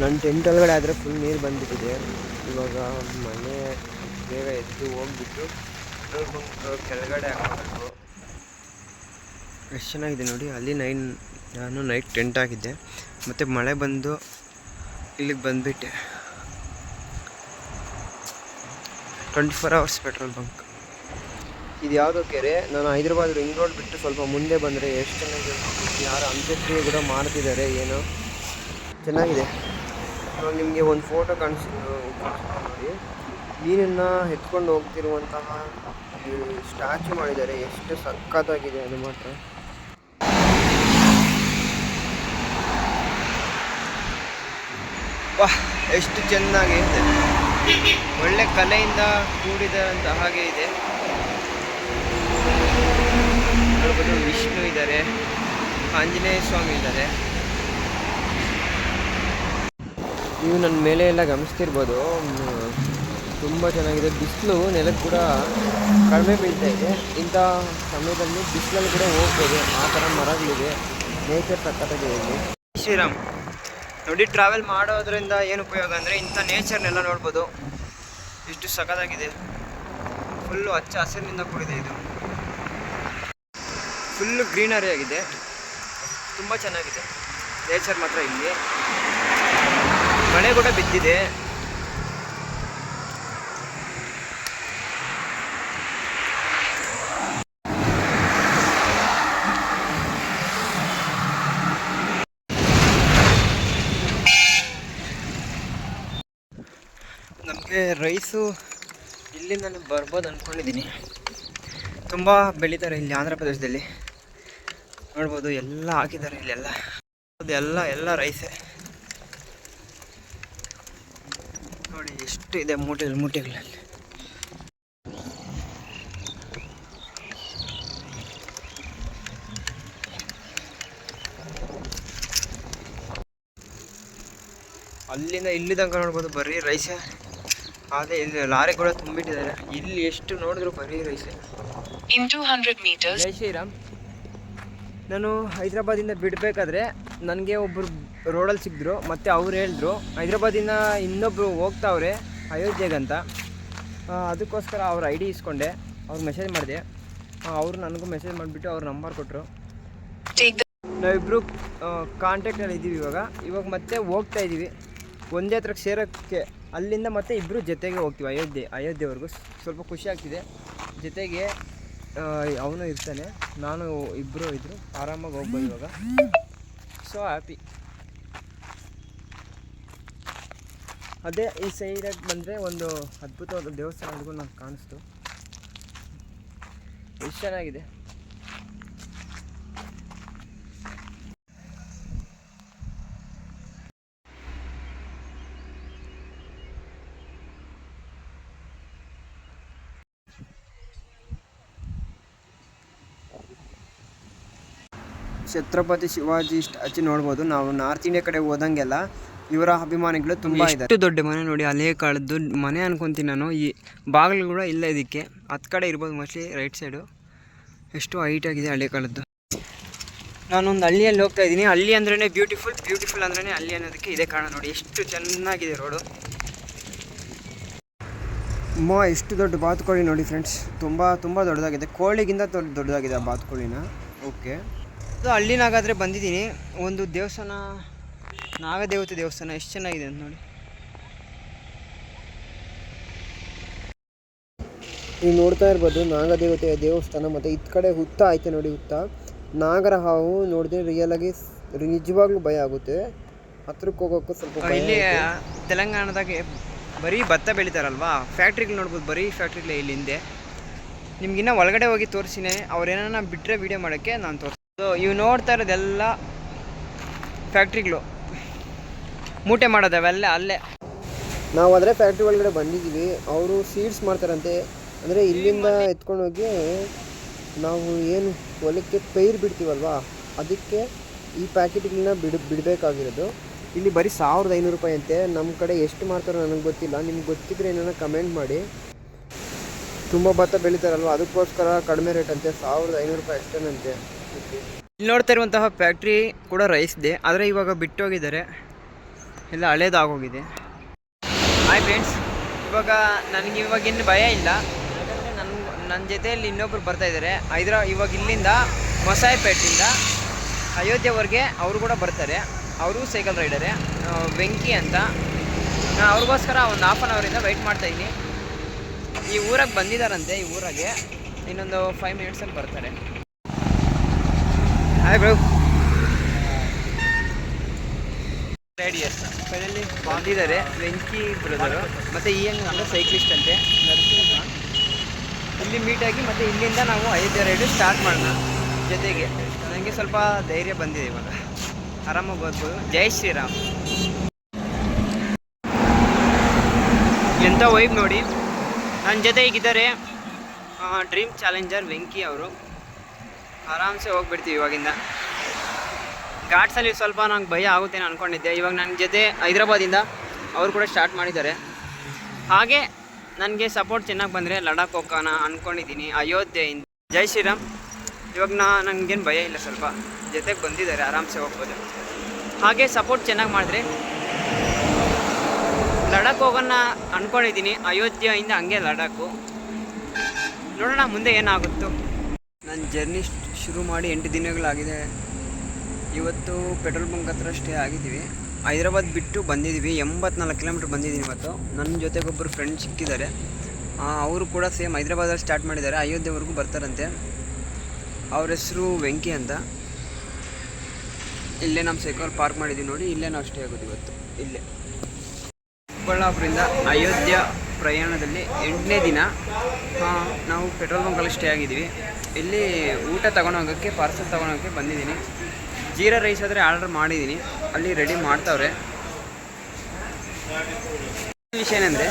ನನ್ನ ಟೆಂಟ್ ಒಳಗಡೆ ಆದರೆ ಫುಲ್ ನೀರು ಬಂದ್ಬಿಟ್ಟಿದೆ. ಇವಾಗ ಮನೆ ಬೇಗ ಎದ್ದು ಹೋಗ್ಬಿಟ್ಟು ಕೆಳಗಡೆ ಹಾಕಬೇಕು. ಎಷ್ಟು ಚೆನ್ನಾಗಿದೆ ನೋಡಿ, ಅಲ್ಲಿ ನೈನ್, ನಾನು ನೈಟ್ ಟೆಂಟ್ ಹಾಕಿದ್ದೆ. ಮತ್ತು ಮಳೆ ಬಂದು ಇಲ್ಲಿಗೆ ಬಂದುಬಿಟ್ಟೆ. Twenty four hours petrol bunk ಇದು ಯಾವುದೋ ಕೆರೆ, ನಾನು ಹೈದ್ರಾಬಾದ್ ರಿಂಗ್ ರೋಡ್ ಬಿಟ್ಟು ಸ್ವಲ್ಪ ಮುಂದೆ ಬಂದರೆ ಎಷ್ಟು ಚೆನ್ನಾಗಿ ಯಾರು ಅಂತ್ಯಕ್ರಿಯೆ ಕೂಡ ಮಾಡ್ತಿದ್ದಾರೆ, ಏನೋ. ಚೆನ್ನಾಗಿದೆ. ನಾನು ನಿಮಗೆ ಒಂದು ಫೋಟೋ ಕಾಣಿಸ್ ನೋಡಿ. ಮೀನನ್ನು ಎತ್ಕೊಂಡು ಹೋಗ್ತಿರುವಂತಹ ಸ್ಟ್ಯಾಚು ಮಾಡಿದ್ದಾರೆ. ಎಷ್ಟು ಸಖತ್ತಾಗಿದೆ ಅದು ಮಾತ್ರ. ವಾಹ್, ಎಷ್ಟು ಚೆನ್ನಾಗಿದೆ ಒಳ್ಳೆ ಕಲೆಯಿಂದ ಕೂಡಿದ ಅಂತ ಹಾಗೆ ಇದೆ. ವಿಷ್ಣು ಇದ್ದಾರೆ. ಆಂಜನೇಯ ಸ್ವಾಮಿ ಇದ್ದಾರೆ. ನೀವು ನನ್ನ ಮೇಲೆ ಎಲ್ಲ ಗಮನಿಸ್ತಿರ್ಬೋದು. ತುಂಬ ಚೆನ್ನಾಗಿದೆ. ಬಿಸಿಲು ನೆಲಕ್ಕೆ ಕೂಡ ಕಡಿಮೆ ಬೀಳ್ತಾ ಇದೆ. ಇಂಥ ಸಮಯದಲ್ಲಿ ಬಿಸಿಲಲ್ಲಿ ಕೂಡ ಹೋಗ್ಬೋದು. ಆ ಥರ ಮರಗಳಿದೆ ನೇಚರ್ ಸಕ್ಕತ್ತಾಗಿದೆ ಇಲ್ಲಿ. ಶ್ರೀರಾಮ್, ನೋಡಿ ಟ್ರಾವೆಲ್ ಮಾಡೋದ್ರಿಂದ ಏನು ಉಪಯೋಗ ಅಂದರೆ ಇಂಥ ನೇಚರ್ನೆಲ್ಲ ನೋಡ್ಬೋದು. ಎಷ್ಟು ಸಖತ್ತಾಗಿದೆ. ಫುಲ್ಲು ಹಚ್ಚ ಹಸಿರಿನಿಂದ ಕೂಡಿದೆ ಇದು. ಫುಲ್ಲು ಗ್ರೀನರಿ ಆಗಿದೆ. ತುಂಬ ಚೆನ್ನಾಗಿದೆ. ನೇಚರ್ ಮಾತ್ರ ಇಲ್ಲಿ. ಮಳೆ ಕೂಡ ಬಿದ್ದಿದೆ. ನಮಗೆ ರೈಸು ಇಲ್ಲಿ ನಾನು ಬರ್ಬೋದು ಅಂದ್ಕೊಂಡಿದ್ದೀನಿ ತುಂಬ ಬೆಳೀತಾರೆ ಇಲ್ಲಿ ಆಂಧ್ರ ಪ್ರದೇಶದಲ್ಲಿ. ನೋಡ್ಬೋದು ಎಲ್ಲ ಹಾಕಿದ್ದಾರೆ ಇಲ್ಲೆಲ್ಲ. ಎಲ್ಲ ಎಲ್ಲ ರೈಸೇ. ನೋಡಿ ಎಷ್ಟು ಇದೆ ಮೂಟೆಗಳು ಮೂಟೆಗಳಲ್ಲಿ. ಅಲ್ಲಿಂದ ಇಲ್ಲಿ ತನಕ ನೋಡ್ಬೋದು ಬರೀ ರೈಸ ಅದೇ ಇಲ್ಲಿ ಲಾರಿ ಕೂಡ ತುಂಬಿಟ್ಟಿದ್ದಾರೆ. ಇಲ್ಲಿ ಎಷ್ಟು ನೋಡಿದ್ರು ಬರೀ ರೈಸೇ In 200 ಮೀಟರ್ ಜೈ ಶ್ರೀರಾಮ್. ನಾನು ಹೈದ್ರಾಬಾದಿಂದ ಬಿಡಬೇಕಾದ್ರೆ ನನಗೆ ಒಬ್ಬರು ರೋಡಲ್ಲಿ ಸಿಕ್ಕಿದ್ರು ಮತ್ತು ಅವ್ರು ಹೇಳಿದ್ರು ಹೈದ್ರಾಬಾದಿಂದ ಇನ್ನೊಬ್ಬರು ಹೋಗ್ತಾವ್ರೆ ಅಯೋಧ್ಯೆಗಂತ ಅದಕ್ಕೋಸ್ಕರ ಅವ್ರ ಐ ಡಿ ಇಸ್ಕೊಂಡೆ, ಅವ್ರು ಮೆಸೇಜ್ ಮಾಡಿದೆ. ಅವರು ನನಗೂ ಮೆಸೇಜ್ ಮಾಡಿಬಿಟ್ಟು ಅವ್ರ ನಂಬರ್ ಕೊಟ್ಟರು ನಾವಿಬ್ಬರು ಕಾಂಟ್ಯಾಕ್ಟಲ್ಲಿ ಇದ್ದೀವಿ ಇವಾಗ. ಇವಾಗ ಮತ್ತೆ ಹೋಗ್ತಾ ಇದ್ದೀವಿ. ಒಂದೇ ಹತ್ರಕ್ಕೆ ಸೇರೋಕ್ಕೆ, ಅಲ್ಲಿಂದ ಮತ್ತೆ ಇಬ್ಬರು ಜೊತೆಗೆ ಹೋಗ್ತೀವಿ, ಅಯೋಧ್ಯೆ, ಅಯೋಧ್ಯೆವರೆಗೂ. ಸ್ವಲ್ಪ ಖುಷಿ ಆಗ್ತಿದೆ. ಜೊತೆಗೆ ಅವನು ಇರ್ತಾನೆ. ನಾನು ಇಬ್ಬರು ಇದ್ದರು ಆರಾಮಾಗಿ ಹೋಗ್ಬೋದು ಇವಾಗ. ಸೊ ಹ್ಯಾಪಿ ಅದೇ ಈ ಸೈಡಾಗಿ ಬಂದರೆ ಒಂದು ಅದ್ಭುತವಾದ ದೇವಸ್ಥಾನಗಳಿಗೂ ನಂಗೆ ಕಾಣಿಸ್ತು. ಎಷ್ಟು ಚೆನ್ನಾಗಿದೆ. ಛತ್ರಪತಿ ಶಿವಾಜಿ ಇಷ್ಟು ಹಚ್ಚಿ ನೋಡ್ಬೋದು. ನಾವು ನಾರ್ತ್ ಇಂಡಿಯಾ ಕಡೆ ಹೋದಂಗೆಲ್ಲ ಇವರ ಅಭಿಮಾನಿಗಳು ತುಂಬ ಎಷ್ಟು ದೊಡ್ಡ ಮನೆ ನೋಡಿ ಅಲ್ಲೇ ಕಾಳದ್ದು ಮನೆ ಅನ್ಕೊಂತೀನಿ ನಾನು. ಈ ಬಾಗಿಲು ಕೂಡ ಇಲ್ಲ ಇದಕ್ಕೆ. ಹತ್ತು ಕಡೆ ಇರ್ಬೋದು ಮೋಸ್ಟ್ಲಿ ರೈಟ್ ಸೈಡು ಎಷ್ಟು ಹೈಟ್ ಆಗಿದೆ ಹಳೆ ಕಾಲದ್ದು ನಾನೊಂದು ಹಳ್ಳಿಯಲ್ಲಿ ಹೋಗ್ತಾ ಇದ್ದೀನಿ. ಹಳ್ಳಿ ಅಂದ್ರೆ ಬ್ಯೂಟಿಫುಲ್ ಬ್ಯೂಟಿಫುಲ್ ಅಂದ್ರೆ ಹಳ್ಳಿ ಅನ್ನೋದಕ್ಕೆ ಇದೇ ಕಾರಣ ನೋಡಿ. ಎಷ್ಟು ಚೆನ್ನಾಗಿದೆ ರೋಡು ಅಮ್ಮ ಎಷ್ಟು ದೊಡ್ಡ ಬಾತುಕೋಳಿ ನೋಡಿ ಫ್ರೆಂಡ್ಸ್ ತುಂಬ ತುಂಬ ದೊಡ್ಡದಾಗಿದೆ. ಕೋಳಿಗಿಂತ ದೊಡ್ಡ ದೊಡ್ಡದಾಗಿದೆ ಆ ಬಾತುಕೋಳಿನ. ಓಕೆ ಹಳ್ಳಿನಾಗಾದರೆ ಬಂದಿದ್ದೀನಿ. ಒಂದು ದೇವಸ್ಥಾನ ನಾಗದೇವತೆ ದೇವಸ್ಥಾನ ಎಷ್ಟು ಚೆನ್ನಾಗಿದೆ ಅಂತ ನೋಡಿ. ನೀವು ನೋಡ್ತಾ ಇರ್ಬೋದು ನಾಗದೇವತೆಯ ದೇವಸ್ಥಾನ ಮತ್ತು ಇತ್ತ ಕಡೆ ಹುತ್ತ ಐತೆ ನೋಡಿ ಹುತ್ತ. ನಾಗರ ಹಾವು ನೋಡಿದ್ರೆ ರಿಯಲ್ ಆಗಿ ನಿಜವಾಗ್ಲೂ ಭಯ ಆಗುತ್ತೆ. ಹತ್ರಕ್ಕೆ ಹೋಗೋಕ್ಕೂ ಸ್ವಲ್ಪ ಇಲ್ಲಿ. ತೆಲಂಗಾಣದಾಗೆ ಬರೀ ಭತ್ತ ಬೆಳಿತಾರಲ್ವಾ? ಫ್ಯಾಕ್ಟ್ರಿಗಳು ನೋಡ್ಬೋದು ಬರೀ ಫ್ಯಾಕ್ಟ್ರಿಗಳೇ ಇಲ್ಲಿ ಹಿಂದೆ. ನಿಮ್ಗಿನ್ನ ಒಳಗಡೆ ಹೋಗಿ ತೋರಿಸಿನೇ ಅವ್ರೇನ ಬಿಟ್ಟರೆ ವೀಡಿಯೋ ಮಾಡೋಕ್ಕೆ ನಾನು ತೋರಿಸ್ತೀನಿ ಇವು ನೋಡ್ತಾ ಇರೋದೆಲ್ಲ ಫ್ಯಾಕ್ಟ್ರಿಗಳು ಮೂಟೆ ಮಾಡೋದೇವೆ ಅಲ್ಲೇ ಅಲ್ಲೇ. ನಾವು ಆದರೆ ಫ್ಯಾಕ್ಟ್ರಿ ಒಳಗಡೆ ಬಂದಿದ್ದೀವಿ. ಅವರು ಸೀಡ್ಸ್ ಮಾಡ್ತಾರಂತೆ. ಅಂದರೆ ಇಲ್ಲಿಂದ ಎತ್ಕೊಂಡು ಹೋಗಿ ನಾವು ಏನು ಹೊಲಕ್ಕೆ ಪೈರು ಬಿಡ್ತೀವಲ್ವಾ? ಅದಕ್ಕೆ ಈ ಪ್ಯಾಕೆಟ್ಗಳನ್ನ ಬಿಡ್ ಬಿಡಬೇಕಾಗಿರೋದು. ಇಲ್ಲಿ ಬರೀ ಸಾವಿರದ ಐನೂರು ರೂಪಾಯಿ ಅಂತೆ. ನಮ್ಮ ಕಡೆ ಎಷ್ಟು ಮಾಡ್ತಾರೋ ನನಗೆ ಗೊತ್ತಿಲ್ಲ. ನಿಮ್ಗೆ ಗೊತ್ತಿದ್ರೆ ಏನಾರ ಕಮೆಂಟ್ ಮಾಡಿ. ತುಂಬ ಭತ್ತ ಬೆಳೀತಾರಲ್ವ? ಅದಕ್ಕೋಸ್ಕರ ಕಡಿಮೆ ರೇಟ್ ಅಂತೆ. ಸಾವಿರದ ಐನೂರು ರೂಪಾಯಿ ಅಷ್ಟೇನಂತೆ ಇಲ್ಲಿ ನೋಡ್ತಾ ಇರುವಂತಹ ಫ್ಯಾಕ್ಟ್ರಿ ಕೂಡ ರೈಸ್ದೆ ಆದರೆ ಇವಾಗ ಬಿಟ್ಟೋಗಿದ್ದಾರೆ. ಎಲ್ಲ ಹಳೇದಾಗೋಗಿದೆ. ಹಾಯ್ ಫ್ರೆಂಡ್ಸ್ ಇವಾಗ ನನಗೆ ಇವಾಗಿನ್ನು ಭಯ ಇಲ್ಲ. ಯಾಕಂದರೆ ನನ್ನ ನನ್ನ ಜೊತೆಯಲ್ಲಿ ಇನ್ನೊಬ್ರು ಬರ್ತಾ ಇದ್ದಾರೆ ಹೈದ್ರಾ, ಇವಾಗ ಇಲ್ಲಿಂದ ಮೊಸಾಯಿಪೇಟಿಂದ ಅಯೋಧ್ಯೆವರೆಗೆ ಅವರು ಕೂಡ ಬರ್ತಾರೆ. ಅವರು ಸೈಕಲ್ ರೈಡರೆ. ವೆಂಕಿ ಅಂತ. ನಾನು ಅವ್ರಿಗೋಸ್ಕರ ಒಂದು ಹಾಫ್ ಆನ್ ಅವರಿಂದ ವೆಯ್ಟ್ ಮಾಡ್ತಾಯಿದ್ದೀನಿ ಈ ಊರಾಗೆ ಬಂದಿದ್ದಾರಂತೆ ಈ ಊರಾಗೆ. ಇನ್ನೊಂದು ಫೈವ್ ಮಿನಿಟ್ಸಲ್ಲಿ ಬರ್ತಾರೆ. ಹಾಯ್ ಬ್ರೋ ರೇಡಿಯಸ್ ಕೈಯಲ್ಲಿ ಬಂದಿದ್ದಾರೆ ವೆಂಕಿ ಬ್ರದರು, ಮತ್ತು ಈ ಹೆಂಗ್ ಅಂದ್ರೆ ಸೈಕ್ಲಿಸ್ಟ್ ಅಂತೆ ಇಲ್ಲಿ ಮೀಟಾಗಿ ಮತ್ತು ಇಲ್ಲಿಂದ ನಾವು ಐದು ರೈಡು ಸ್ಟಾರ್ಟ್ ಮಾಡೋಣ ಜೊತೆಗೆ. ನನಗೆ ಸ್ವಲ್ಪ ಧೈರ್ಯ ಬಂದಿದೆ ಇವಾಗ. ಆರಾಮಾಗಿ ಓದ್ಬೋದು. ಜೈ ಶ್ರೀರಾಮ್. ಎಂಥ ವೈಬ್ ನೋಡಿ. ನನ್ನ ಜೊತೆ ಈಗಿದ್ದಾರೆ ಡ್ರೀಮ್ ಚಾಲೆಂಜರ್ ವೆಂಕಿ ಅವರು. ಆರಾಮ್ಸೆ ಹೋಗ್ಬಿಡ್ತೀವಿ ಇವಾಗಿಂದ. ಘಾಟ್ಸಲ್ಲಿ ಸ್ವಲ್ಪ ನಂಗೆ ಭಯ ಆಗುತ್ತೆ ನಾನು ಅಂದ್ಕೊಂಡಿದ್ದೆ ಇವಾಗ ನನ್ನ ಜೊತೆ ಹೈದ್ರಾಬಾದಿಂದ ಅವರು ಕೂಡ ಸ್ಟಾರ್ಟ್ ಮಾಡಿದ್ದಾರೆ. ಹಾಗೆ ನನಗೆ ಸಪೋರ್ಟ್ ಚೆನ್ನಾಗಿ ಬಂದರೆ ಲಡಾಖ್ ಹೋಗೋಣ ಅಂದ್ಕೊಂಡಿದ್ದೀನಿ ಅಯೋಧ್ಯೆಯಿಂದ. ಜೈ ಶ್ರೀರಾಮ್. ಇವಾಗ ನಾ ನನಗೇನು ಭಯ ಇಲ್ಲ ಸ್ವಲ್ಪ. ಜೊತೆಗೆ ಬಂದಿದ್ದಾರೆ, ಆರಾಮ್ಸೆ ಹೋಗ್ಬೋದು. ಹಾಗೆ ಸಪೋರ್ಟ್ ಚೆನ್ನಾಗಿ ಮಾಡಿದ್ರೆ ಲಡಾಖ್ ಹೋಗೋಣ ಅಂದ್ಕೊಂಡಿದ್ದೀನಿ ಅಯೋಧ್ಯೆಯಿಂದ ಹಂಗೆ ಲಡಾಖು. ನೋಡೋಣ ಮುಂದೆ ಏನಾಗುತ್ತೋ. ನನ್ನ ಜರ್ನಿ ಶುರು ಮಾಡಿ ಎಂಟು ದಿನಗಳಾಗಿದೆ. ಇವತ್ತು ಪೆಟ್ರೋಲ್ ಬಂಕ್ ಹತ್ರ ಸ್ಟೇ ಆಗಿದ್ದೀವಿ. ಹೈದ್ರಾಬಾದ್ ಬಿಟ್ಟು ಬಂದಿದ್ದೀವಿ. ಎಂಬತ್ನಾಲ್ಕು ಕಿಲೋಮೀಟ್ರ್ ಬಂದಿದ್ದೀನಿ ಇವತ್ತು. ನನ್ನ ಜೊತೆಗೊಬ್ಬರು ಫ್ರೆಂಡ್ ಸಿಕ್ಕಿದ್ದಾರೆ. ಅವರು ಕೂಡ ಸೇಮ್ ಹೈದ್ರಾಬಾದಲ್ಲಿ ಸ್ಟಾರ್ಟ್ ಮಾಡಿದ್ದಾರೆ. ಅಯೋಧ್ಯೆವರೆಗೂ ಬರ್ತಾರಂತೆ. ಅವ್ರ ಹೆಸರು ವೆಂಕಿ ಅಂತ. ಇಲ್ಲೇ ನಮ್ಮ ಸೈಕಲ್ ಪಾರ್ಕ್ ಮಾಡಿದ್ದೀವಿ ನೋಡಿ. ಇಲ್ಲೇ ನಾವು ಸ್ಟೇ ಆಗೋದು ಇವತ್ತು. ಇಲ್ಲೇ. ಚಿಕ್ಕಬಳ್ಳಾಪುರದಿಂದ ಅಯೋಧ್ಯ ಪ್ರಯಾಣದಲ್ಲಿ ಎಂಟನೇ ದಿನ ನಾವು ಪೆಟ್ರೋಲ್ ಬಂಕಲ್ಲಿ ಸ್ಟೇ ಆಗಿದ್ದೀವಿ. ಇಲ್ಲಿ ಊಟ ತಗೊಂಡೋಗೋಕ್ಕೆ ಪಾರ್ಸಲ್ ತೊಗೊಂಡೋಗೋಕ್ಕೆ ಬಂದಿದ್ದೀನಿ. ಜೀರಾ ರೈಸ್ ಆದರೆ ಆರ್ಡರ್ ಮಾಡಿದ್ದೀನಿ ಅಲ್ಲಿ ರೆಡಿ ಮಾಡ್ತಾವ್ರೆ. ವಿಷಯ ಏನಂದರೆ,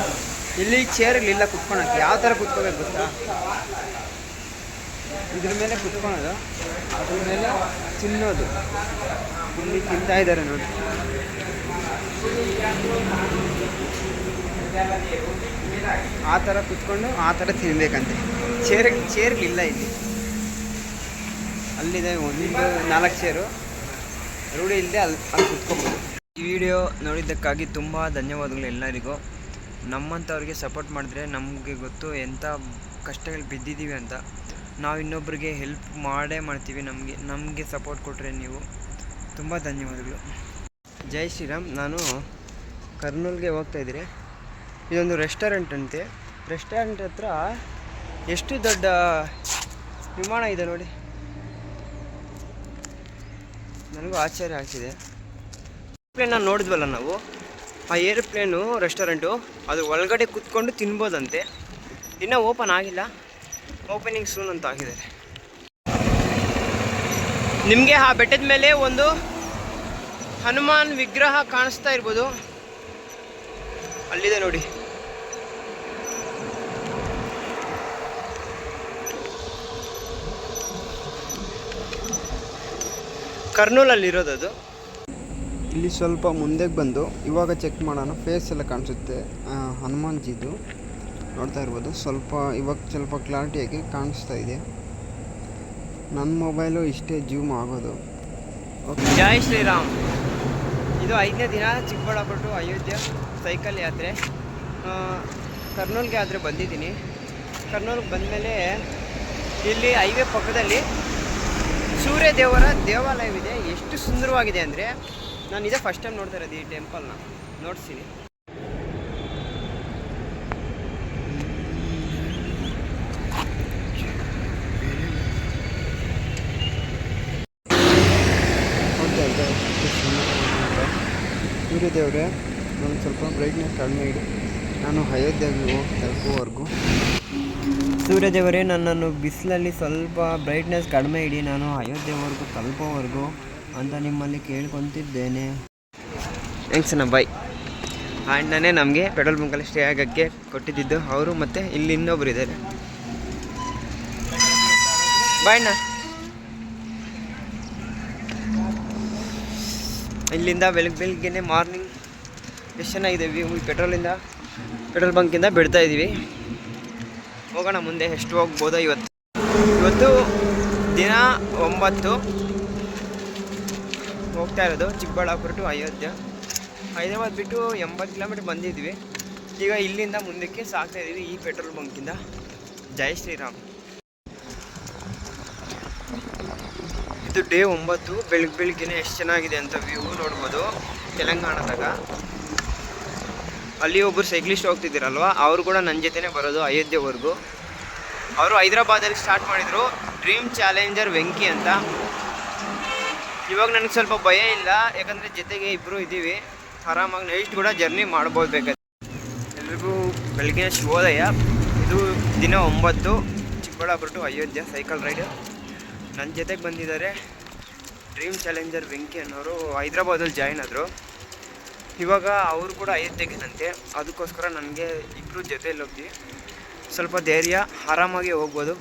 ಇಲ್ಲಿ ಚೇರ್ಗಳಿಲ್ಲ ಕುತ್ಕೊಳಕ್ಕೆ. ಯಾವ ಥರ ಕುತ್ಕೋಬೇಕು ಗೊತ್ತಾ? ಇದ್ರ ಮೇಲೆ ಕುತ್ಕೊಳೋದು, ಅದ್ರ ಮೇಲೆ ತಿನ್ನೋದು. ಇಲ್ಲಿ ತಿಂತಾ ಇದ್ದಾರೆ ನೋಡಿ. ಆ ಥರ ಕುತ್ಕೊಂಡು ಆ ಥರ ತಿನ್ಬೇಕಂತೆ. ಚೇರ್ ಚೇರ್ಗಳಿಲ್ಲ ಇಲ್ಲಿ ಅಲ್ಲಿದೆ ಒಂದು, ನಾಲ್ಕು ಚೇರು ರೂಢಿ ಇಲ್ಲದೆ ಅಲ್ಲಿ ಅಲ್ಲಿ ಕುತ್ಕೋಬೋದು. ಈ ವಿಡಿಯೋ ನೋಡಿದ್ದಕ್ಕಾಗಿ ತುಂಬ ಧನ್ಯವಾದಗಳು ಎಲ್ಲರಿಗೂ. ನಮ್ಮಂಥವ್ರಿಗೆ ಸಪೋರ್ಟ್ ಮಾಡಿದ್ರೆ ನಮಗೆ ಗೊತ್ತು ಎಂಥ ಕಷ್ಟಗಳು ಬಿದ್ದಿದ್ದೀವಿ ಅಂತ. ನಾವು ಇನ್ನೊಬ್ಬರಿಗೆ ಹೆಲ್ಪ್ ಮಾಡೇ ಮಾಡ್ತೀವಿ. ನಮಗೆ ನಮಗೆ ಸಪೋರ್ಟ್ ಕೊಟ್ಟರೆ ನೀವು. ತುಂಬ ಧನ್ಯವಾದಗಳು. ಜೈ ಶ್ರೀರಾಮ್. ನಾನು ಕರ್ನೂಲ್ಗೆ ಹೋಗ್ತಾ ಇದ್ದೀರಿ ಇದೊಂದು ರೆಸ್ಟೋರೆಂಟ್ ಅಂತೆ. ರೆಸ್ಟೋರೆಂಟ್ ಹತ್ರ ಎಷ್ಟು ದೊಡ್ಡ ವಿಮಾನ ಇದೆ ನೋಡಿ. ನನಗೂ ಆಶ್ಚರ್ಯ ಆಗ್ತಿದೆ. ಏರ್ಪ್ಲೇನ ನೋಡಿದ್ವಲ್ಲ ನಾವು? ಆ ಏರ್ಪ್ಲೇನು ರೆಸ್ಟೋರೆಂಟು ಅದು ಒಳಗಡೆ ಕುತ್ಕೊಂಡು ತಿನ್ಬೋದಂತೆ. ಇನ್ನೂ ಓಪನ್ ಆಗಿಲ್ಲ. ಓಪನಿಂಗ್ ಸೂನ್ ಅಂತ ಆಗಿದ್ದಾರೆ ನಿಮಗೆ ಆ ಬೆಟ್ಟದ ಮೇಲೆ ಒಂದು ಹನುಮಾನ್ ವಿಗ್ರಹ ಕಾಣಿಸ್ತಾ ಇರ್ಬೋದು. ಅಲ್ಲಿದೆ ನೋಡಿ. ಕರ್ನೂಲಲ್ಲಿ ಅದು ಇಲ್ಲಿ ಸ್ವಲ್ಪ ಮುಂದೆಗೆ ಬಂದು ಇವಾಗ ಚೆಕ್ ಮಾಡೋಣ ಫೇಸ್ ಎಲ್ಲ ಕಾಣಿಸುತ್ತೆ. ಹನುಮಾನ್ಜಿದು ನೋಡ್ತಾ ಇರ್ಬೋದು. ಸ್ವಲ್ಪ ಇವಾಗ ಸ್ವಲ್ಪ ಕ್ಲಾರಿಟಿಯಾಗಿ ಕಾಣಿಸ್ತಾ ಇದೆ. ನನ್ನ ಮೊಬೈಲು ಇಷ್ಟೇ ಜೂಮ್ ಆಗೋದು. ಜೈ ಶ್ರೀರಾಮ್. ಇದು ಐದನೇ ದಿನ ಚಿಕ್ಕಬಳ್ಳಾಪುರ ಟು ಅಯೋಧ್ಯೆ ಸೈಕಲ್ ಯಾತ್ರೆ. ಕರ್ನೂಲ್ಗೆ ಆದರೆ ಬಂದಿದ್ದೀನಿ. ಕರ್ನೂಲ್ಗೆ ಬಂದಮೇಲೆ ಇಲ್ಲಿ ಹೈವೇ ಪಕ್ಕದಲ್ಲಿ ಸೂರ್ಯ ದೇವರ ದೇವಾಲಯವಿದೆ. ಎಷ್ಟು ಸುಂದರವಾಗಿದೆ ಅಂದರೆ ನಾನು ಇದೇ ಫಸ್ಟ್ ಟೈಮ್ ನೋಡ್ತಾ ಇರೋದು ಈ ಟೆಂಪಲ್ನ ನೋಡ್ತೀನಿ. ಸೂರ್ಯ ನಾನು ಸ್ವಲ್ಪ ಬ್ರೈಟ್ನೆಸ್ ಕಡಿಮೆ ಇಡಿ ನಾನು ಅಯೋಧ್ಯೆಗೆ ಹೋಗಿ ತಲುಪುವವರೆಗೂ ಸೂರ್ಯದೇವರೇ, ನನ್ನನ್ನು ಬಿಸಿಲಲ್ಲಿ ಸ್ವಲ್ಪ ಬ್ರೈಟ್ನೆಸ್ ಕಡಿಮೆ ಇಡಿ, ನಾನು ಅಯೋಧ್ಯೆವರೆಗೂ ತಲುಪೋವರೆಗೂ ಅಂತ ನಿಮ್ಮಲ್ಲಿ ಕೇಳ್ಕೊತಿದ್ದೇನೆ. ಥ್ಯಾಂಕ್ಸ್ ಅಣ್ಣ ಬಾಯ್ ಆ ಅಣ್ಣನೇ ನಮಗೆ ಪೆಟ್ರೋಲ್ ಬಂಕಲ್ಲಿ ಸ್ಟೇ ಆಗೋಕ್ಕೆ ಕೊಟ್ಟಿದ್ದು, ಅವರು ಮತ್ತು ಇಲ್ಲಿ ಇನ್ನೊಬ್ರು ಇದ್ದಾರೆ. ಬಾಯ್ ಅಣ್ಣ. ಇಲ್ಲಿಂದ ಬೆಳಗ್ಗೆ ಬೆಳಗ್ಗೆನೆ ಮಾರ್ನಿಂಗ್ ಎಷ್ಟು ಚೆನ್ನಾಗಿದೆ ವ್ಯೂ ಪೆಟ್ರೋಲಿಂದ ಪೆಟ್ರೋಲ್ ಬಂಕಿಂದ ಬಿಡ್ತಾ ಇದ್ದೀವಿ ಹೋಗೋಣ ಮುಂದೆ, ಎಷ್ಟು ಹೋಗ್ಬೋದೋ ಇವತ್ತು? ಇವತ್ತು ದಿನ ಒಂಬತ್ತು. ಹೋಗ್ತಾ ಇರೋದು ಚಿಕ್ಕಬಳ್ಳಾಪುರ ಟು ಅಯೋಧ್ಯೆ. ಹೈದರಾಬಾದ್ ಬಿಟ್ಟು ಎಂಬತ್ತು ಕಿಲೋಮೀಟ್ರ್ ಬಂದಿದ್ವಿ. ಈಗ ಇಲ್ಲಿಂದ ಮುಂದಕ್ಕೆ ಸಾಕ್ತಾ ಇದ್ದೀವಿ ಈ ಪೆಟ್ರೋಲ್ ಬಂಕಿಂದ. ಜೈ ಶ್ರೀರಾಮ್. ಇದು ಡೇ ಒಂಬತ್ತು. ಬೆಳಗ್ಗೆ ಬೆಳಿಗ್ಗೆನೆ ಎಷ್ಟು ಚೆನ್ನಾಗಿದೆ ಅಂತ ವ್ಯೂ ನೋಡ್ಬೋದು. ತೆಲಂಗಾಣದಾಗ. ಅಲ್ಲಿ ಒಬ್ಬರು ಸೈಕ್ಲಿಸ್ಟ್ ಹೋಗ್ತಿದ್ದೀರಲ್ವ, ಅವರು ಕೂಡ ನನ್ನ ಜೊತೆನೇ ಬರೋದು ಅಯೋಧ್ಯೆವರೆಗೂ. ಅವರು ಹೈದ್ರಾಬಾದಲ್ಲಿ ಸ್ಟಾರ್ಟ್ ಮಾಡಿದರು ಡ್ರೀಮ್ ಚಾಲೆಂಜರ್ ವೆಂಕಿ ಅಂತ. ಇವಾಗ ನನಗೆ ಸ್ವಲ್ಪ ಭಯ ಇಲ್ಲ, ಯಾಕಂದರೆ ಜೊತೆಗೆ ಇಬ್ಬರು ಇದ್ದೀವಿ ಆರಾಮಾಗಿ ನೈಟ್ ಕೂಡ ಜರ್ನಿ ಮಾಡ್ಬೋದು ಬೇಕಾದ್ರೆ. ಎಲ್ರಿಗೂ ಬೆಳಗಿನ ಶುಭೋದಯ. ಇದು ದಿನ ಒಂಬತ್ತು Chikkaballapur to Ayodhya cycle ride ನನ್ನ ಜೊತೆಗೆ ಬಂದಿದ್ದಾರೆ ಡ್ರೀಮ್ ಚಾಲೆಂಜರ್ ವೆಂಕಿ ಅನ್ನೋರು. ಹೈದ್ರಾಬಾದಲ್ಲಿ ಜಾಯ್ನ್ ಆದರು. ಇವಾಗ ಅವರು ಕೂಡ ಅಯೋಧ್ಯೆಗೆನಂತೆ ಅದಕ್ಕೋಸ್ಕರ ನನಗೆ ಇಬ್ಬರು ಜೊತೆಯಲ್ಲಿ ಹೋಗ್ತೀವಿ. ಸ್ವಲ್ಪ ಧೈರ್ಯ ಆರಾಮಾಗಿ ಹೋಗ್ಬೋದು.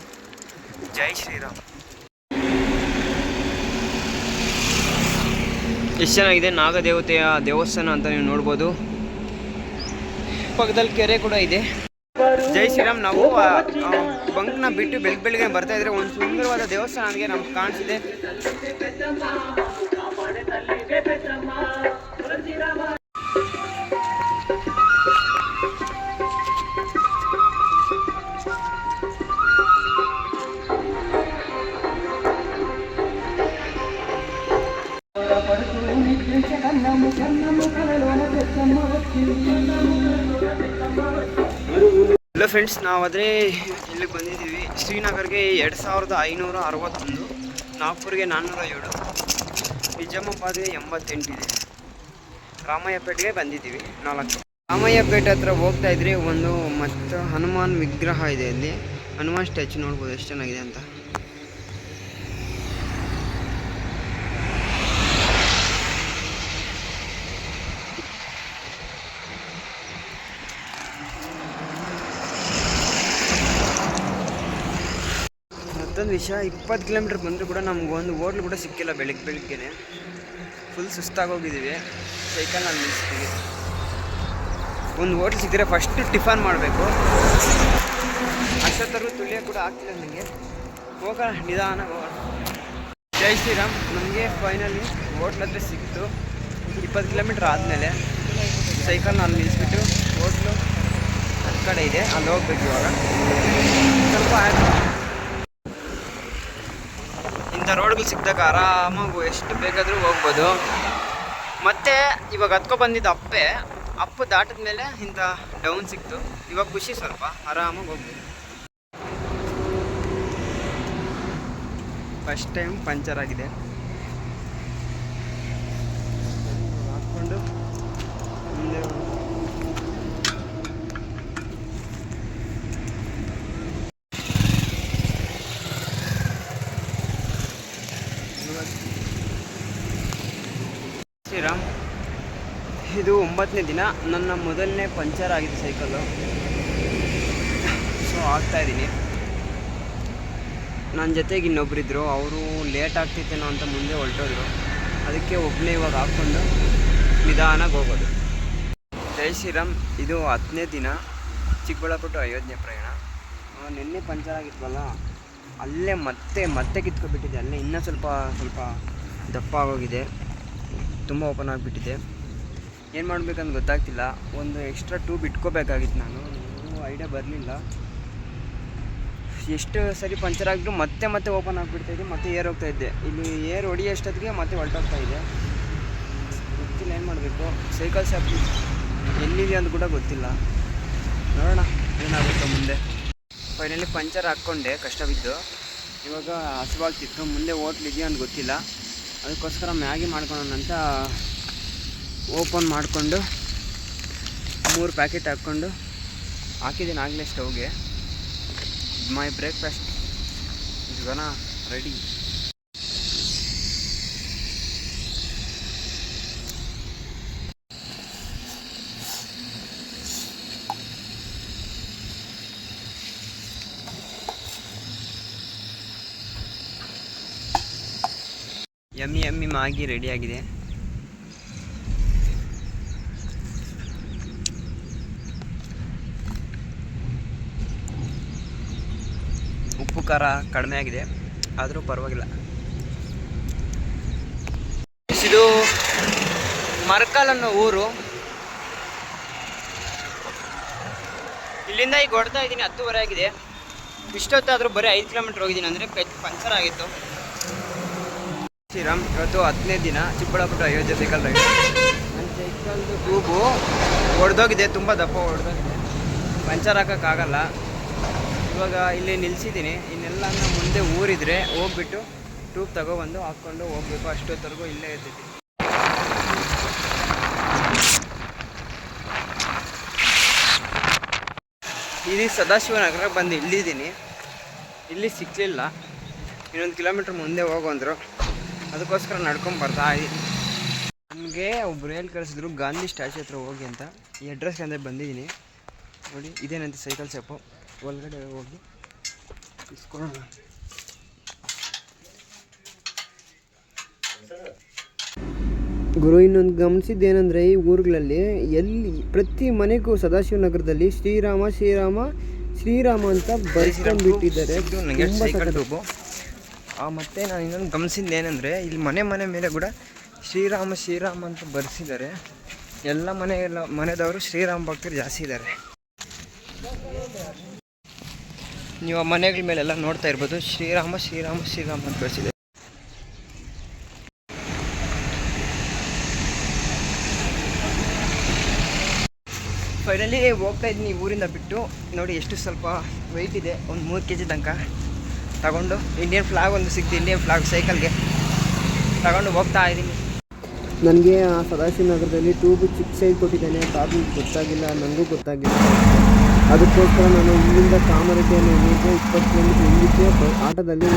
ಜೈ ಶ್ರೀರಾಮ್. ಎಷ್ಟು ಚೆನ್ನಾಗಿದೆ? ನಾಗದೇವತೆಯ ದೇವಸ್ಥಾನ ಅಂತ ನೀವು ನೋಡ್ಬೋದು. ಪಕ್ಕದಲ್ಲಿ ಕೆರೆ ಕೂಡ ಇದೆ. ಜೈ ಶ್ರೀರಾಮ್. ನಾವು ಬಂಕ್ನ ಬಿಟ್ಟು ಬೆಳಗ್ಗೆ ಬೆಳಗ್ಗೆ ಬರ್ತಾ ಇದ್ರೆ ಒಂದು ಸುಂದರವಾದ ದೇವಸ್ಥಾನ ನನಗೆ ನಮ್ಗೆ ಕಾಣಿಸಿದೆ. ಹಲೋ ಫ್ರೆಂಡ್ಸ್ ನಾವಾದರೆ ಇಲ್ಲಿಗೆ ಬಂದಿದ್ದೀವಿ. ಶ್ರೀನಗರ್ಗೆ ಎರಡು ಸಾವಿರದ ಐನೂರ ಅರವತ್ತೊಂದು, ನಾಗ್ಪುರ್ಗೆ ನಾನ್ನೂರ ಏಳು, ನಿಜಾಮಾಬಾದ್ಗೆ ಎಂಬತ್ತೆಂಟಿದೆ. ರಾಮಯ್ಯಪೇಟೆಗೆ ಬಂದಿದ್ದೀವಿ, ನಾಲ್ಕು. ರಾಮಯ್ಯಪೇಟೆ ಹತ್ರ ಹೋಗ್ತಾ ಇದ್ರಿ ಒಂದು ಮತ್ತು ಹನುಮಾನ್ ವಿಗ್ರಹ ಇದೆ ಇಲ್ಲಿ ಹನುಮಾನ್ ಸ್ಟ್ಯಾಚು ನೋಡ್ಬೋದು, ಎಷ್ಟು ಚೆನ್ನಾಗಿದೆ ಅಂತ. ಮತ್ತೊಂದು ವಿಷಯ, ಇಪ್ಪತ್ತು ಕಿಲೋಮೀಟ್ರ್ ಬಂದರೂ ಕೂಡ ನಮ್ಗೆ ಒಂದು ಹೋಟ್ಲು ಕೂಡ ಸಿಕ್ಕಿಲ್ಲ ಬೆಳಿಗ್ಗೆ ಬೆಳಿಗ್ಗೆನೆ. ಫುಲ್ ಸುಸ್ತಾಗೋಗಿದ್ದೀವಿ ಸೈಕಲ್ನಲ್ಲಿ ನಿಲ್ಲಿಸ್ತೀವಿ ಒಂದು ಹೋಟ್ಲ್ ಸಿಕ್ಕಿದ್ರೆ ಫಸ್ಟು ಟಿಫನ್ ಮಾಡಬೇಕು. ಅಷ್ಟೊತ್ತರೂ ತುಳಿಯ ಕೂಡ ಆಗ್ತಿಲ್ಲ ನನಗೆ ಹೋಗೋಣ, ನಿಧಾನ ಹೋಗೋಣ. ಜೈ ಶ್ರೀರಾಮ್. ನಮಗೆ ಫೈನಲಿ ಹೋಟ್ಲ್ ಹತ್ರ ಸಿಕ್ತು. ಇಪ್ಪತ್ತು ಕಿಲೋಮೀಟ್ರ್ ಆದಮೇಲೆ ಸೈಕಲ್ ನಾನು ನಿಲ್ಲಿಸ್ಬಿಟ್ಟು ಹೋಟ್ಲು ಅದ ಕಡೆ ಇದೆ. ಅಲ್ಲಿ ಹೋಗ್ಬೇಕು ಇವಾಗ. ಸ್ವಲ್ಪ ಇಂಥ ರೋಡ್ಗಳು ಸಿಕ್ಕಿದಾಗ ಆರಾಮಾಗಿ ಎಷ್ಟು ಬೇಕಾದರೂ ಹೋಗ್ಬೋದು. ಮತ್ತೆ ಇವಾಗ ಹತ್ಕೊ ಬಂದಿದ್ದ ಅಪ್ಪೆ, ಅಪ್ಪು ದಾಟಿದ ಮೇಲೆ ಇಂಥ ಡೌನ್ ಸಿಕ್ತು. ಇವಾಗ ಖುಷಿ ಸ್ವಲ್ಪ, ಆರಾಮಾಗಿ ಹೋಗ್ಬೋದು. ಫಸ್ಟ್ ಟೈಮ್ ಪಂಚರ್ ಆಗಿದೆ ಹಾಕ್ಕೊಂಡು ಮುಂದೆ ಹೋಗೋಣ. ಶ್ರೀರಾಮ್ ಇದು ಒಂಬತ್ತನೇ ದಿನ ನನ್ನ ಮೊದಲನೇ ಪಂಚರ್ ಆಗಿದೆ ಸೈಕಲ್ಲು. ಸೊ ಆಗ್ತಾ ಇದ್ದೀನಿ. ನನ್ನ ಜೊತೆಗೆ ಇನ್ನೊಬ್ಬರಿದ್ದರು ಅವರು ಲೇಟ್ ಆಗ್ತಿತ್ತೇನೋ ಅಂತ ಮುಂದೆ ಹೊರಟೋದ್ರು. ಅದಕ್ಕೆ ಒಬ್ಬನೇ ಇವಾಗ ಹಾಕ್ಕೊಂಡು ನಿಧಾನಾಗಿ ಹೋಗೋದು. ಜೈ ಶ್ರೀರಾಮ್, ಇದು ಹತ್ತನೇ ದಿನ, ಚಿಕ್ಕಬಳ್ಳಾಪುರ ಅಯೋಧ್ಯೆ ಪ್ರಯಾಣ. ನಿನ್ನೆ ಪಂಚರ್ ಆಗಿದ್ವಲ್ಲ, ಅಲ್ಲೇ ಮತ್ತೆ ಮತ್ತೆ ಕಿತ್ಕೊಬಿಟ್ಟಿದೆ ಅಲ್ಲೇ ಇನ್ನೂ ಸ್ವಲ್ಪ ಸ್ವಲ್ಪ ದಪ್ಪ ಆಗೋಗಿದೆ. ತುಂಬ ಓಪನ್ ಆಗಿಬಿಟ್ಟಿದೆ. ಏನು ಮಾಡ್ಬೇಕಂತ ಗೊತ್ತಾಗ್ತಿಲ್ಲ. ಒಂದು ಎಕ್ಸ್ಟ್ರಾ ಟ್ಯೂಬ್ ಇಟ್ಕೋಬೇಕಾಗಿತ್ತು ನಾನು. ಐಡಿಯಾ ಬರಲಿಲ್ಲ. ಎಷ್ಟು ಸರಿ ಪಂಚರ್ ಆಗಿದ್ರು ಮತ್ತೆ ಮತ್ತೆ ಓಪನ್ ಆಗಿಬಿಡ್ತಾ ಇದೆ, ಮತ್ತೆ ಏರ್ ಹೋಗ್ತಾ ಇದ್ದೆ ಇಲ್ಲಿ ಏರ್ ಹೊಡಿಯೋಷ್ಟೊತ್ತಿಗೆ ಮತ್ತೆ ಹೊರಟೋಗ್ತಾ ಇದೆ. ಗೊತ್ತಿಲ್ಲ ಏನು ಮಾಡಬೇಕು. ಸೈಕಲ್ ಶಾಪ್ ಎಲ್ಲಿದೆ ಅಂತ ಕೂಡ ಗೊತ್ತಿಲ್ಲ. ನೋಡೋಣ ಏನಾಗುತ್ತೋ ಮುಂದೆ. ಫೈನಲಿ ಪಂಚರ್ ಹಾಕ್ಕೊಂಡೆ, ಕಷ್ಟ ಬಿದ್ದು. ಇವಾಗ ಹಸಿವಾಗ್ತಿತ್ತು. ಮುಂದೆ ಹೋಟ್ಲಿದೆಯಾ ಅಂತ ಗೊತ್ತಿಲ್ಲ. ಅದಕ್ಕೋಸ್ಕರ ಮ್ಯಾಗಿ ಮಾಡ್ಕೊಳ್ಳೋಣ ಅಂತ ಓಪನ್ ಮಾಡಿಕೊಂಡು ಮೂರು ಪ್ಯಾಕೆಟ್ ಹಾಕ್ಕೊಂಡು ಹಾಕಿದ್ದೀನಿ ಆಗಲೇ ಸ್ಟವ್ಗೆ. My breakfast. ಗನ ರೆಡಿ ಎಮ್ಮಿ ಎಮ್ಮಿ ಮಾಗಿ ರೆಡಿಯಾಗಿದೆ ಉಪ್ಪು ಖಾರ ಕಡಿಮೆ ಆಗಿದೆ. ಆದರೂ ಪರವಾಗಿಲ್ಲ. ಇದು ಮರ್ಕಲ್ ಅನ್ನೋ ಊರು. ಇಲ್ಲಿಂದ ಈಗ ಹೊಡ್ತಾ ಇದ್ದೀನಿ, ಹತ್ತುವರೆ ಆಗಿದೆ. ಇಷ್ಟೊತ್ತಾದರೂ ಬರೀ ಐದು ಕಿಲೋಮೀಟ್ರ್ ಹೋಗಿದ್ದೀನಿ ಅಂದರೆ ಕೈ ಪಂಚರ್ ಆಗಿತ್ತು. ಶ್ರೀರಾಮ್, ಇವತ್ತು ಹತ್ತನೇ ದಿನ, ಚಿಕ್ಕಬಳ್ಳಾಪುರ ಅಯೋಧ್ಯೆ ಸೈಕಲ್ ರೈಡ್ ನನ್ನ ಸೈಕಲ್ದು ಟ್ಯೂಬು ಹೊಡೆದೋಗಿದೆ ತುಂಬ ದಪ್ಪ ಹೊಡೆದೋಗಿದೆ ಪಂಚರ್ ಹಾಕೋಕ್ಕಾಗಲ್ಲ. ಇವಾಗ ಇಲ್ಲಿ ನಿಲ್ಸಿದ್ದೀನಿ. ಇನ್ನೆಲ್ಲ ಮುಂದೆ ಊರಿದ್ರೆ ಹೋಗ್ಬಿಟ್ಟು ಟ್ಯೂಬ್ ತಗೊಬಂದು ಹಾಕ್ಕೊಂಡು ಹೋಗ್ಬೇಕು. ಅಷ್ಟೊತ್ತವರೆಗೂ ಇಲ್ಲೇ ಇರ್ತಿದ್ವಿ. ಇಲ್ಲಿ ಸದಾಶಿವನಗರ ಬಂದು ಇಲ್ಲಿದ್ದೀನಿ ಇಲ್ಲಿ ಸಿಕ್ಕಲಿಲ್ಲ ಇನ್ನೊಂದು ಕಿಲೋಮೀಟ್ರ್ ಮುಂದೆ ಹೋಗೋಂದ್ರು. ಅದಕ್ಕೋಸ್ಕರ ನಡ್ಕೊಂಡು ಬರ್ತಾ ಇದ್ದೀನಿ. ನನಗೆ ಒಬ್ರು ಹೇಳಿ ಕಳಿಸಿದ್ರು. ಗಾಂಧಿ ಸ್ಟ್ಯಾಚು ಹತ್ರ ಹೋಗಿ ಅಂತ. ಈ ಅಡ್ರೆಸ್ಗೆ ಅಂದರೆ ಬಂದಿದ್ದೀನಿ. ನೋಡಿ, ಇದೇನಂತೆ ಸೈಕಲ್ ಶಾಪು ಒಳಗಡೆ ಹೋಗಿ ಇಸ್ಕೊಳ್ಳೋಣ. ಗುರು ಇನ್ನೊಂದು ಗಮನಿಸಿದ್ದೇನೆಂದರೆ ಈ ಊರುಗಳಲ್ಲಿ ಎಲ್ಲಿ ಪ್ರತಿ ಮನೆಗೂ ಸದಾಶಿವನಗರದಲ್ಲಿ ಶ್ರೀರಾಮ ಶ್ರೀರಾಮ ಶ್ರೀರಾಮ ಅಂತ ಬರ್ಸ್ಕೊಂಡು ಬಿಟ್ಟಿದ್ದಾರೆ. ಇದು ನನಗೆ ತುಂಬ ಮತ್ತು ನಾನು ಇನ್ನೊಂದು ಗಮನಿಸಿದ್ದು ಏನಂದರೆ ಇಲ್ಲಿ ಮನೆ ಮನೆ ಮೇಲೆ ಕೂಡ ಶ್ರೀರಾಮ ಶ್ರೀರಾಮ ಅಂತ ಬರೆಸಿದ್ದಾರೆ. ಎಲ್ಲ ಮನೆಯೆಲ್ಲ ಮನೆದವರು ಶ್ರೀರಾಮ ಭಕ್ತರು ಜಾಸ್ತಿ ಇದ್ದಾರೆ. ನೀವು ಆ ಮನೆಗಳ ಮೇಲೆಲ್ಲ ನೋಡ್ತಾ ಇರ್ಬೋದು. ಶ್ರೀರಾಮ ಶ್ರೀರಾಮ ಶ್ರೀರಾಮ ಅಂತ ಕಳಿಸಿದೆ ಫೈನಲಿ ಹೋಗ್ತಾ ಇದ್ದೀನಿ ಊರಿಂದ ಬಿಟ್ಟು. ನೋಡಿ ಎಷ್ಟು ಸ್ವಲ್ಪ ವೆಯ್ಟ್ ಇದೆ. ಒಂದು ಮೂರು ಕೆ ಜಿ ತನಕ ತಗೊಂಡು ಇಂಡಿಯನ್ ಫ್ಲಾಗ್ ಒಂದು ಸಿಕ್ತು ಇಂಡಿಯನ್ ಫ್ಲಾಗ್ ಸೈಕಲ್ಗೆ ತಗೊಂಡು ಹೋಗ್ತಾ ಇದ್ದೀನಿ. ನನಗೆ ಆ ಸದಾಶಿವನಗರದಲ್ಲಿ ಟೂಬು ಚಿಕ್ಕ ಸೈಜ್ ಕೊಟ್ಟಿದ್ದಾನೆ ಅದು ಗೊತ್ತಾಗಿಲ್ಲ ನನಗೂ ಗೊತ್ತಾಗಿಲ್ಲ. ಅದಕ್ಕೋಸ್ಕರ ನಾನು ಇಲ್ಲಿಂದ ಕಾಮರೆಡ್ಡಿಯನ್ನು ಇಲ್ಲಿಗೆ ಇಪ್ಪತ್ತು ಕಿಲೋಮೀಟರ್ ಹಿಂದಕ್ಕೆ ಆಟದಲ್ಲಿ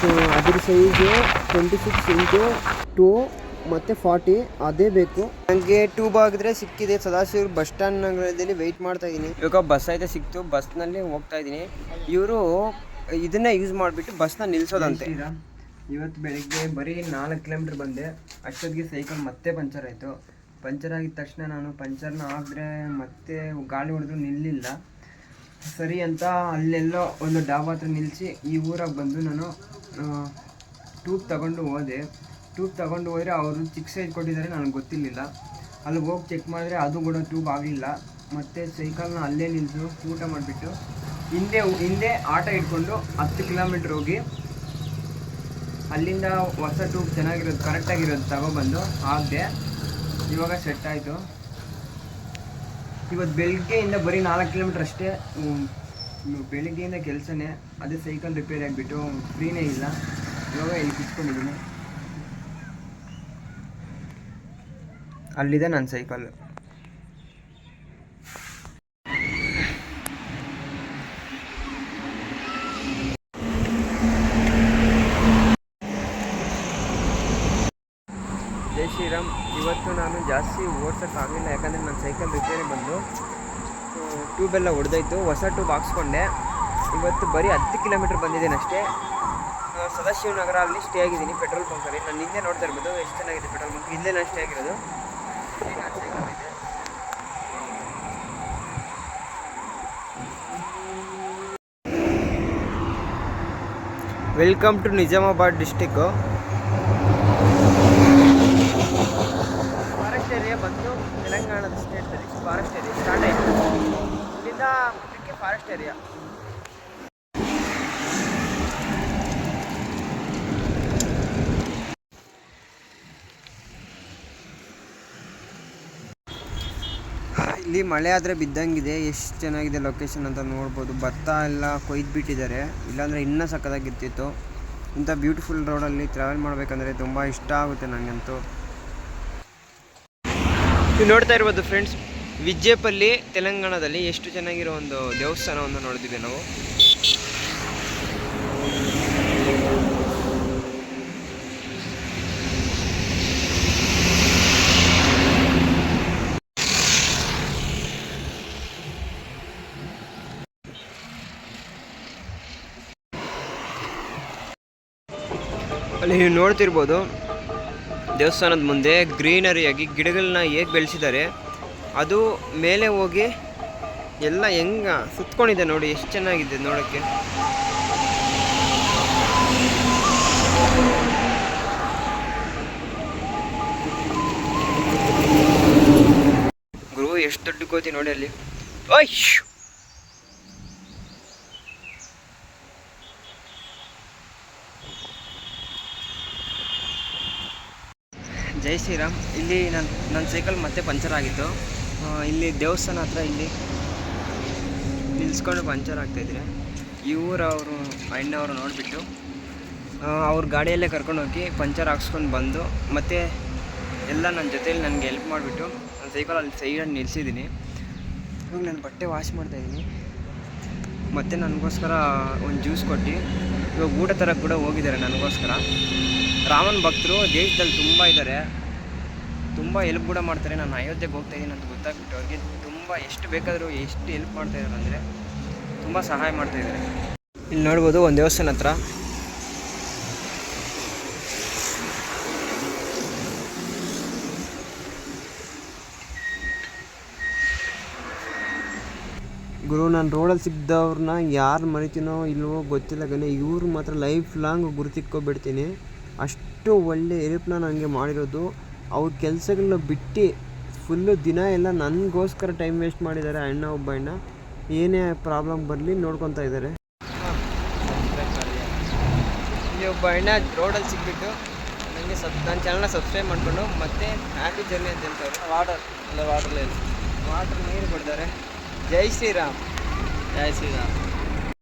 ಸೊ ಅದ್ರ size twenty six into two ಮತ್ತು ಫಾರ್ಟಿ ಅದೇ ಬೇಕು. ನನಗೆ ಟೂಬ್ ಆಗಿದ್ರೆ ಸಿಕ್ಕಿದೆ. ಸದಾಶಿವ ಬಸ್ ಸ್ಟ್ಯಾಂಡ್ ನಗರದಲ್ಲಿ ವೆಯ್ಟ್ ಮಾಡ್ತಾ ಇದ್ದೀನಿ. ಇವಾಗ ಬಸ್ ಐತೆ ಸಿಕ್ತು. ಬಸ್ನಲ್ಲಿ ಹೋಗ್ತಾ ಇದ್ದೀನಿ. ಇವರು ಇದನ್ನೇ ಯೂಸ್ ಮಾಡಿಬಿಟ್ಟು ಬಸ್ನ ನಿಲ್ಲಿಸೋದಂತೆ ಇವತ್ತು ಬೆಳಿಗ್ಗೆ ಬರೀ ನಾಲ್ಕು ಕಿಲೋಮೀಟ್ರ್ ಬಂದೆ. ಅಷ್ಟೊತ್ತಿಗೆ ಸೈಕಲ್ ಮತ್ತೆ ಪಂಚರ್ ಆಯಿತು. ಪಂಚರ್ ಆಗಿದ ತಕ್ಷಣ ನಾನು ಪಂಚರ್ನ ಆದರೆ ಮತ್ತೆ ಗಾಳಿ ಹೊಡೆದ್ರು ನಿಲ್ಲಿಲ್ಲ. ಸರಿ ಅಂತ ಅಲ್ಲೆಲ್ಲೋ ಒಂದು ಡಾಬಾ ಹತ್ರ ನಿಲ್ಲಿಸಿ ಈ ಊರಾಗ ಬಂದು ನಾನು ಟ್ಯೂಬ್ ತಗೊಂಡು ಹೋದೆ. ಟ್ಯೂಬ್ ತಗೊಂಡು ಹೋದರೆ ಅವರು ಚಿಕ್ಕ ಸೈಜ್ ಕೊಟ್ಟಿದ್ದಾರೆ ನನಗೆ ಗೊತ್ತಿರಲಿಲ್ಲ. ಅಲ್ಲಿ ಹೋಗಿ ಚೆಕ್ ಮಾಡಿದ್ರೆ ಅದು ಕೂಡ ಟ್ಯೂಬ್ ಆಗಲಿಲ್ಲ ಮತ್ತು ಸೈಕಲ್ನ ಅಲ್ಲೇ ನಿಲ್ಲಿಸು ಊಟ ಮಾಡಿಬಿಟ್ಟು ಹಿಂದೆ ಹಿಂದೆ ಆಟೋ ಇಟ್ಕೊಂಡು ಹತ್ತು ಕಿಲೋಮೀಟ್ರ್ ಹೋಗಿ ಅಲ್ಲಿಂದ ಹೊಸ ಟ್ಯೂಬ್ ಚೆನ್ನಾಗಿರೋದು ಕರೆಕ್ಟಾಗಿರೋದು ತಗೊಬಂದು ಹಾಕಿದೆ. ಇವಾಗ ಸೆಟ್ ಆಯಿತು. ಇವತ್ತು ಬೆಳಗ್ಗೆಯಿಂದ ಬರೀ ನಾಲ್ಕು ಕಿಲೋಮೀಟ್ರ್ ಅಷ್ಟೇ ಬೆಳಗ್ಗೆಯಿಂದ ಕೆಲಸನೇ, ಅದೇ ಸೈಕಲ್ ರಿಪೇರಿ ಆಗಿಬಿಟ್ಟು ಫ್ರೀನೇ ಇಲ್ಲ. ಇವಾಗ ಇಲ್ಲಿ ಕುತ್ಕೊಂಡಿದ್ದೀನಿ. ಅಲ್ಲಿದೆ ನನ್ನ ಸೈಕಲ್ ಜೈ ಶ್ರೀರಾಮ್ ಇವತ್ತು ನಾನು ಜಾಸ್ತಿ ಓಡ್ಸೋಕ್ಕಾಗಲಿಲ್ಲ, ಯಾಕಂದರೆ ನನ್ನ ಸೈಕಲ್ ರಿಪೇರಿ ಬಂದು ಟ್ಯೂಬೆಲ್ಲ ಹೊಡೆದೋಯ್ತು ಹೊಸ ಟ್ಯೂಬ್ ಹಾಕ್ಸ್ಕೊಂಡೆ. ಇವತ್ತು ಬರೀ ಹತ್ತು ಕಿಲೋಮೀಟ್ರ್ ಬಂದಿದ್ದೀನಿ ಅಷ್ಟೇ. ಸದಾಶಿವ ಸದಾಶಿವನಗರ ಅಲ್ಲಿ ಸ್ಟೇ ಆಗಿದ್ದೀನಿ ಪೆಟ್ರೋಲ್ ಬಂಕಲ್ಲಿ ನಾನು ಹಿಂದೆ ನೋಡ್ತಾ ಇರ್ಬೋದು, ಎಷ್ಟು ಚೆನ್ನಾಗಿದೆ ಪೆಟ್ರೋಲ್ ಪಂಪ್ ಇಲ್ಲೇ ನಾನು ಸ್ಟೇ ಆಗಿರೋದು. Welcome to Nizamabad district forest area ಬಂದು ತೆಲಂಗಾಣದ ಸ್ಟೇಟ್ದಲ್ಲಿ ಫಾರೆಸ್ಟ್ ಏರಿಯಾ ಸ್ಟಾರ್ಟ್ ಆಯಿತು ಇಲ್ಲಿಂದ ಮುಂದಕ್ಕೆ ಇಲ್ಲಿ ಮಳೆ ಆದರೆ ಬಿದ್ದಂಗಿದೆ. ಎಷ್ಟು ಚೆನ್ನಾಗಿದೆ ಲೊಕೇಶನ್ ಅಂತ ನೋಡ್ಬೋದು. ಭತ್ತ ಎಲ್ಲ ಕೊಯ್ದು ಬಿಟ್ಟಿದ್ದಾರೆ ಇಲ್ಲಾಂದರೆ ಇನ್ನೂ ಸಕ್ಕದಾಗಿರ್ತಿತ್ತು ಇಂಥ ಬ್ಯೂಟಿಫುಲ್ ರೋಡಲ್ಲಿ ಟ್ರಾವೆಲ್ ಮಾಡಬೇಕಂದ್ರೆ ತುಂಬ ಇಷ್ಟ ಆಗುತ್ತೆ ನನಗಂತೂ ನೀವು ನೋಡ್ತಾ ಇರ್ಬೋದು ಫ್ರೆಂಡ್ಸ್ ವಿಜಯಪಲ್ಲಿ, ತೆಲಂಗಾಣದಲ್ಲಿ ಎಷ್ಟು ಚೆನ್ನಾಗಿರೋ ಒಂದು ದೇವಸ್ಥಾನವನ್ನು ನೋಡಿದ್ವಿ ನಾವು. ಅಲ್ಲಿ ನೀವು ನೋಡ್ತಿರ್ಬೋದು ದೇವಸ್ಥಾನದ ಮುಂದೆ ಗ್ರೀನರಿಯಾಗಿ ಗಿಡಗಳನ್ನ ಹೇಗೆ ಬೆಳೆಸಿದ್ದಾರೆ. ಅದು ಮೇಲೆ ಹೋಗಿ ಎಲ್ಲ ಹೆಂಗ ಸುತ್ಕೊಂಡಿದೆ ನೋಡಿ, ಎಷ್ಟು ಚೆನ್ನಾಗಿದೆ ನೋಡೋಕ್ಕೆ. ಗುರು, ಎಷ್ಟು ದೊಡ್ಡ ಕೋತಿ ನೋಡಿ ಅಲ್ಲಿ. ಓಯ್ ಜೈ ಶ್ರೀರಾಮ್, ಇಲ್ಲಿ ನನ್ನ ನನ್ನ ಸೈಕಲ್ ಮತ್ತೆ ಪಂಚರ್ ಆಗಿತ್ತು. ಇಲ್ಲಿ ದೇವಸ್ಥಾನ ಹತ್ರ ಇಲ್ಲಿ ನಿಲ್ಸ್ಕೊಂಡು ಪಂಚರ್ ಆಗ್ತಾಯಿದ್ರೆ ಇವರವರು ಅಣ್ಣವರು ನೋಡಿಬಿಟ್ಟು ಅವ್ರ ಗಾಡಿಯಲ್ಲೇ ಕರ್ಕೊಂಡು ಹೋಗಿ ಪಂಚರ್ ಹಾಕ್ಸ್ಕೊಂಡು ಬಂದು, ಮತ್ತು ಎಲ್ಲ ನನ್ನ ಜೊತೇಲಿ ನನಗೆ ಹೆಲ್ಪ್ ಮಾಡಿಬಿಟ್ಟು ನನ್ನ ಸೈಕಲ್ ಅಲ್ಲಿ ಸೈಡಲ್ಲಿ ನಿಲ್ಲಿಸಿದ್ದೀನಿ ಇವಾಗ ನಾನು ಬಟ್ಟೆ ವಾಶ್ ಮಾಡ್ತಾಯಿದ್ದೀನಿ ಮತ್ತು ನನಗೋಸ್ಕರ ಒಂದು ಜ್ಯೂಸ್ ಕೊಟ್ಟು, ಇವಾಗ ಊಟ ಥರ ಕೂಡ ಹೋಗಿದ್ದಾರೆ ನನಗೋಸ್ಕರ. ರಾಮನ್ ಭಕ್ತರು ದೇಶದಲ್ಲಿ ತುಂಬ ಇದ್ದಾರೆ ತುಂಬ ಹೆಲ್ಪ್ ಕೂಡ ಮಾಡ್ತಾರೆ. ನಾನು ಅಯೋಧ್ಯೆಗೆ ಹೋಗ್ತಾ ಇದ್ದೀನಿ ಅಂತ ಗೊತ್ತಾಗ್ಬಿಟ್ಟು ಅವ್ರಿಗೆ ತುಂಬ ಎಷ್ಟು ಬೇಕಾದರೂ ಎಷ್ಟು ಹೆಲ್ಪ್ ಮಾಡ್ತಾ ಇದ್ದಾರೆ ಅಂದರೆ ತುಂಬ ಸಹಾಯ ಮಾಡ್ತಾ ಇದ್ದಾರೆ. ಇಲ್ಲಿ ನೋಡ್ಬೋದು ಒಂದು ದೇವಸ್ಥಾನ ಹತ್ರ. ಗುರು, ನಾನು ರೋಡಲ್ಲಿ ಸಿಗ್ದವ್ರನ್ನ ಯಾರು ಮರಿತೀನೋ ಇಲ್ವೋ ಗೊತ್ತಿಲ್ಲ ಕಣೆ ಇವ್ರು ಮಾತ್ರ ಲೈಫ್ ಲಾಂಗ್ ಗುರುತಿಕ್ಕೊಬಿಡ್ತೀನಿ. ಅಷ್ಟು ಒಳ್ಳೆ ಹೆಲ್ಪ್ನ ನನಗೆ ಮಾಡಿರೋದು. ಅವ್ರ ಕೆಲಸಗಳನ್ನ ಬಿಟ್ಟು ಫುಲ್ಲು ದಿನ ಎಲ್ಲ ನನಗೋಸ್ಕರ ಟೈಮ್ ವೇಸ್ಟ್ ಮಾಡಿದ್ದಾರೆ ಅಣ್ಣ ಒಬ್ಬ ಅಣ್ಣ. ಏನೇ ಪ್ರಾಬ್ಲಮ್ ಬರಲಿ ನೋಡ್ಕೊತಾ ಇದ್ದಾರೆ. ಒಬ್ಬ ಅಣ್ಣ ರೋಡಲ್ಲಿ ಸಿಕ್ಬಿಟ್ಟು ನನಗೆ ಸಬ್ ನನ್ನ ಚಾನಲ್ನ ಸಬ್ಸ್ಕ್ರೈಬ್ ಮಾಡಿಕೊಂಡು ಮತ್ತೆ ಹ್ಯಾಪಿ ಜರ್ನಿ ಅಂತ ಹೇಳ್ತಾರೆ. ವಾಟರ್ ಅಲ್ಲ ವಾಟರ್ ವಾಟರ್ ನೀರು ಕೊಡ್ತಾರೆ. ಜೈ ಶ್ರೀರಾಮ್. ಜೈ ಶ್ರೀರಾಮ್.